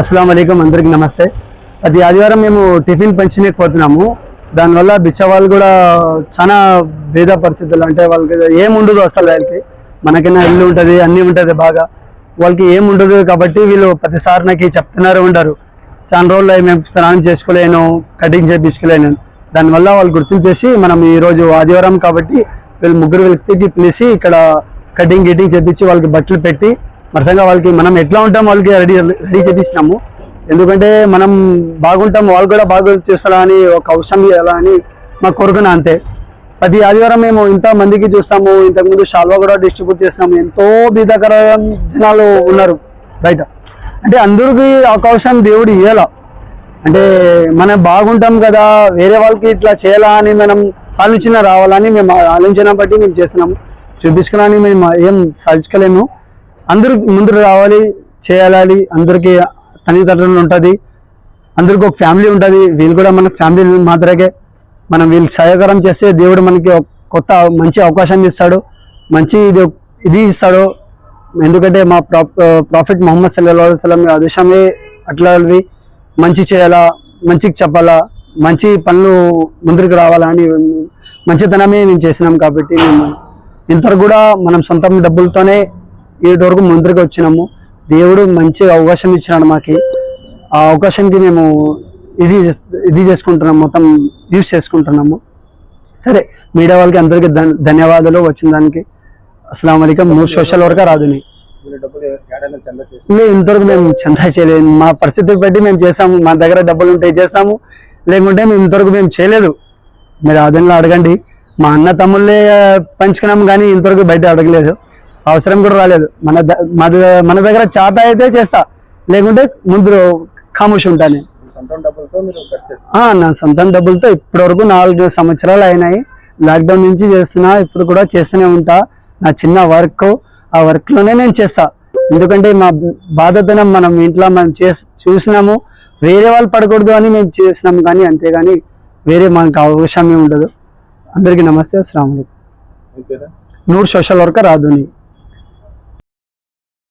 అస్సలం అయికం అందరికి నమస్తే. అది ఆదివారం మేము టిఫిన్ పంచలేకపోతున్నాము దానివల్ల బిచ్చవాళ్ళు కూడా చాలా భేద పరిస్థితులు అంటే వాళ్ళకి ఏముండదు అసలు వాళ్ళకి మనకైనా ఇల్లు ఉంటుంది అన్నీ ఉంటుంది బాగా. వాళ్ళకి ఏం ఉండదు కాబట్టి వీళ్ళు ప్రతిసారి నాకు చెప్తున్నారు ఉండరు చాలా రోజులు మేము స్నానం చేసుకోలేను కటింగ్ చేయించుకోలేను దానివల్ల వాళ్ళు గుర్తింపు చేసి మనం ఈరోజు ఆదివారం కాబట్టి వీళ్ళు ముగ్గురు వ్యక్తికి పిలిచి ఇక్కడ కటింగ్ గిటింగ్ చేపించి వాళ్ళకి బట్టలు పెట్టి మరసంగా వాళ్ళకి మనం ఎట్లా ఉంటాం వాళ్ళకి రెడీ రెడీ చేపిస్తున్నాము ఎందుకంటే మనం బాగుంటాం వాళ్ళు కూడా బాగా చేస్తారా అని ఒక అవసరం ఇవ్వాలని అని మా కోరుకున్న అంతే. ప్రతి ఆదివారం మేము ఇంత మందికి చూస్తాము. ఇంతకుముందు షాల్వా కూడా డిస్ట్రిబ్యూట్ చేస్తున్నాము ఎంతో బీదకర జనాలు ఉన్నారు బయట. అంటే అందరికీ అవకాశం దేవుడు ఇవ్వాల అంటే మనం బాగుంటాం కదా వేరే వాళ్ళకి ఇట్లా చేయాలా అని మనం ఆలోచన రావాలని మేము ఆలోచన బట్టి మేము చేస్తున్నాము. చూపించుకోవాలని మేము ఏం సాధించుకోలేము అందరూ ముందు రావాలి చేయాలి. అందరికీ తల్లిదండ్రులు ఉంటుంది. అందరికి ఒక ఫ్యామిలీ ఉంటుంది. వీళ్ళు కూడా మన ఫ్యామిలీ మాత్రమే మనం వీళ్ళకి సహకారం చేస్తే దేవుడు మనకి కొత్త మంచి అవకాశం ఇస్తాడు. మంచి ఇది ఇది ఇస్తాడు. ఎందుకంటే మా ప్రాఫిట్ మొహమ్మద్ సల్లూ వసలం ఆదేశమే అట్లావి మంచి చేయాలా? మంచికి చెప్పాలా? మంచి పనులు ముందుకు రావాలా అని మంచితనమే మేము చేసినాం కాబట్టి మేము ఇంతవరకు కూడా మనం సొంత డబ్బులతోనే ఇటు వరకు ముందరికి వచ్చినాము. దేవుడు మంచి అవకాశం ఇచ్చినాడు మాకి. ఆ అవకాశానికి మేము ఇది ఇది చేసుకుంటున్నాం మొత్తం యూజ్ చేసుకుంటున్నాము. సరే మీడియా వాళ్ళకి అందరికీ ధన్యవాదాలు వచ్చిన దానికి. అస్సలం అయికం మూడు సోషల్ వర్కర్ రాదుని మీరు లేదు ఇంతవరకు మేము చందా చేయలేదు. మా పరిస్థితి బట్టి మేము చేస్తాము. మా దగ్గర డబ్బులు ఉంటే చేస్తాము. లేకుంటే మేము ఇంతవరకు మేము చేయలేదు. మీరు అదనలో అడగండి. మా అన్న తమ్ముళ్ళే పంచుకున్నాము కానీ ఇంతవరకు బయట అడగలేదు. అవసరం కూడా రాలేదు. మన ద- మన మన దగ్గర చేత అయితే చేస్తా. లేకుంటే ముందు ఖాముష్ ఉంటాను. నా సొంతం డబ్బులతో ఇప్పటి వరకు నాలుగు సంవత్సరాలు అయినాయి. లాక్డౌన్ నుంచి చేస్తున్నా ఇప్పుడు కూడా చేస్తూనే ఉంటా. నా చిన్న వర్క్ ఆ వర్క్లోనే నేను చేస్తా. ఎందుకంటే మా బాధతనం మనం ఇంట్లో మనం చేసి చూసినాము. వేరే వాళ్ళు పడకూడదు అని మేము చేసినాము కానీ అంతేగాని వేరే మనకు అవకాశం ఏమి ఉండదు. అందరికీ నమస్తే అస్సలం నూరు సోషల్ వర్కర్ ఆధుని.